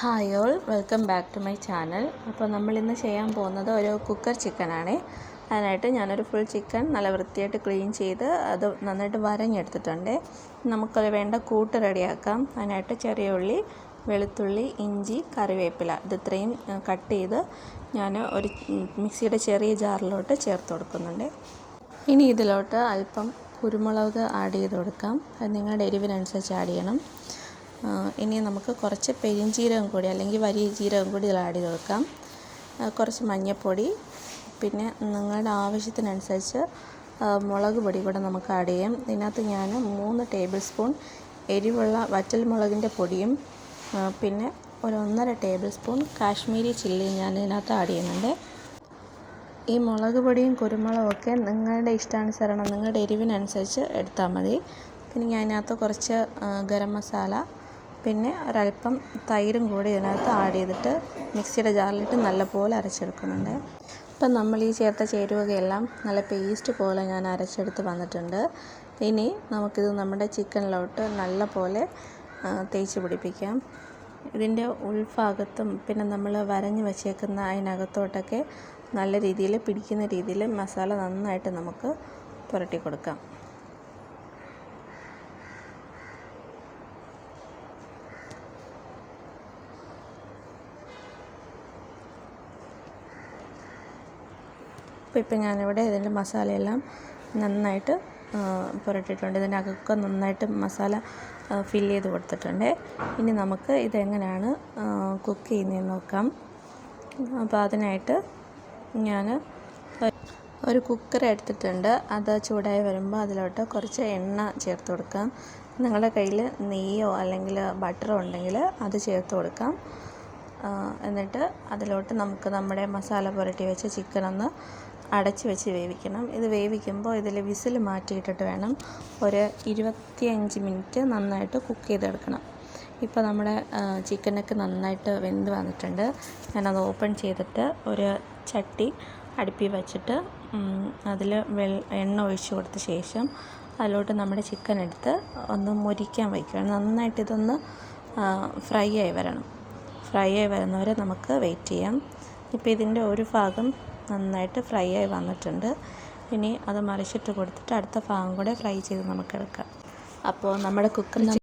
Hi all welcome back to my channel അപ്പോൾ നമ്മൾ ഇന്ന് ചെയ്യാൻ പോകുന്നത് ഒരു കുക്കർ ചിക്കനാണ് അതിനായിട്ട് ഞാനൊരു ഫുൾ ചിക്കൻ നല്ല വൃത്തിയായിട്ട് ക്ലീൻ ചെയ്ത് അത് നന്നായിട്ട് വരഞ്ഞെടുത്തിട്ടുണ്ട്. നമുക്കത് വേണ്ട കൂട്ട് റെഡിയാക്കാം. അതിനായിട്ട് ചെറിയ ഉള്ളി വെളുത്തുള്ളി ഇഞ്ചി കറിവേപ്പില. ഇത് ഇത്രയും കട്ട് ചെയ്ത് ഞാൻ ഒരു മിക്സിയുടെ ചെറിയ ജാറിലോട്ട് ചേർത്ത് കൊടുക്കുന്നുണ്ട്. ഇനി ഇതിലോട്ട് അല്പം കുരുമുളക് ആഡ് ചെയ്ത് കൊടുക്കാം. അത് നിങ്ങളുടെ എരിവിനനുസരിച്ച് ആഡ് ചെയ്യണം. ഇനി നമുക്ക് കുറച്ച് പെരിഞ്ജീരകം കൂടി അല്ലെങ്കിൽ വലിയ ജീരകം കൂടി ഇതിൽ ആഡ് ചെയ്ത് കുറച്ച് മഞ്ഞൾപ്പൊടി പിന്നെ നിങ്ങളുടെ ആവശ്യത്തിനനുസരിച്ച് മുളക് പൊടി കൂടെ നമുക്ക് ആഡ് ചെയ്യാം. ഇതിനകത്ത് ഞാൻ മൂന്ന് ടേബിൾ സ്പൂൺ എരിവുള്ള വറ്റൽ മുളകിന്റെ പൊടിയും പിന്നെ ഒരു ഒന്നര ടേബിൾ സ്പൂൺ കാശ്മീരി ചില്ലിയും ഞാൻ ഇതിനകത്ത് ആഡ് ചെയ്യുന്നുണ്ട്. ഈ മുളക് പൊടിയും കുരുമുളകൊക്കെ നിങ്ങളുടെ ഇഷ്ടാനുസരണം നിങ്ങളുടെ എരിവിനനുസരിച്ച് എടുത്താൽ മതി. പിന്നെ ഞാൻ അതിനകത്ത് കുറച്ച് ഗരം മസാല പിന്നെ ഒരല്പം തൈരും കൂടി ഇതിനകത്ത് ആഡ് ചെയ്തിട്ട് മിക്സിയുടെ ജാറിലിട്ട് നല്ലപോലെ അരച്ചെടുക്കുന്നുണ്ട്. ഇപ്പം നമ്മൾ ഈ ചേർത്ത ചേരുവകയെല്ലാം നല്ല പേസ്റ്റ് പോലെ ഞാൻ അരച്ചെടുത്ത് വന്നിട്ടുണ്ട്. ഇനി നമുക്കിത് നമ്മുടെ ചിക്കനിലോട്ട് നല്ല പോലെ തേച്ച് പിടിപ്പിക്കാം. ഇതിന്റെ ഉൾഭാഗത്തും പിന്നെ നമ്മൾ വരഞ്ഞ് വച്ചേക്കുന്ന അതിനകത്തോട്ടൊക്കെ നല്ല രീതിയിൽ പിടിക്കുന്ന രീതിയിൽ മസാല നന്നായിട്ട് നമുക്ക് പുരട്ടി കൊടുക്കാം. അപ്പോൾ ഇപ്പം ഞാനിവിടെ ഇതിന്റെ മസാലയെല്ലാം നന്നായിട്ട് പുരട്ടിയിട്ടുണ്ട്. ഇതിനകത്തൊക്കെ നന്നായിട്ട് മസാല ഫില്ല് ചെയ്ത് കൊടുത്തിട്ടുണ്ട്. ഇനി നമുക്ക് ഇതെങ്ങനെയാണ് കുക്ക് ചെയ്യുന്നതെന്ന് നോക്കാം. അപ്പോൾ അതിനായിട്ട് ഞാൻ ഒരു കുക്കർ എടുത്തിട്ടുണ്ട്. അത് ചൂടായി വരുമ്പോൾ അതിലോട്ട് കുറച്ച് എണ്ണ ചേർത്ത് കൊടുക്കാം. നിങ്ങളുടെ കയ്യിൽ നെയ്യോ അല്ലെങ്കിൽ ബട്ടറോ ഉണ്ടെങ്കിൽ അത് ചേർത്ത് കൊടുക്കാം. എന്നിട്ട് അതിലോട്ട് നമുക്ക് നമ്മുടെ മസാല പുരട്ടി വെച്ച ചിക്കൻ ഒന്ന് അടച്ച് വെച്ച് വേവിക്കണം. ഇത് വേവിക്കുമ്പോൾ ഇതിൽ വിസിൽ മാറ്റിയിട്ടിട്ട് വേണം ഒരു ഇരുപത്തിയഞ്ച് മിനിറ്റ് നന്നായിട്ട് കുക്ക് ചെയ്തെടുക്കണം. ഇപ്പോൾ നമ്മുടെ ചിക്കനൊക്കെ നന്നായിട്ട് വെന്ത് വന്നിട്ടുണ്ട്. ഞാനത് ഓപ്പൺ ചെയ്തിട്ട് ഒരു ചട്ടി അടുപ്പി വച്ചിട്ട് അതിൽ വെൾ എണ്ണ ഒഴിച്ച് കൊടുത്ത ശേഷം അതിലോട്ട് നമ്മുടെ ചിക്കൻ എടുത്ത് ഒന്ന് മുരിക്കാൻ വയ്ക്കുകയാണ് നന്നായിട്ട് ഇതൊന്ന് ഫ്രൈ ആയി വരണം. ഫ്രൈ ആയി വരുന്നവരെ നമുക്ക് വെയിറ്റ് ചെയ്യാം. ഇപ്പോൾ ഇതിന്റെ ഒരു ഭാഗം നന്നായിട്ട് ഫ്രൈ ആയി വന്നിട്ടുണ്ട്. ഇനി അത് മറിച്ചിട്ട് കൊടുത്തിട്ട് അടുത്ത ഭാഗം കൂടെ ഫ്രൈ ചെയ്ത് നമുക്ക് എടുക്കാം. അപ്പോൾ നമ്മുടെ കുക്കർ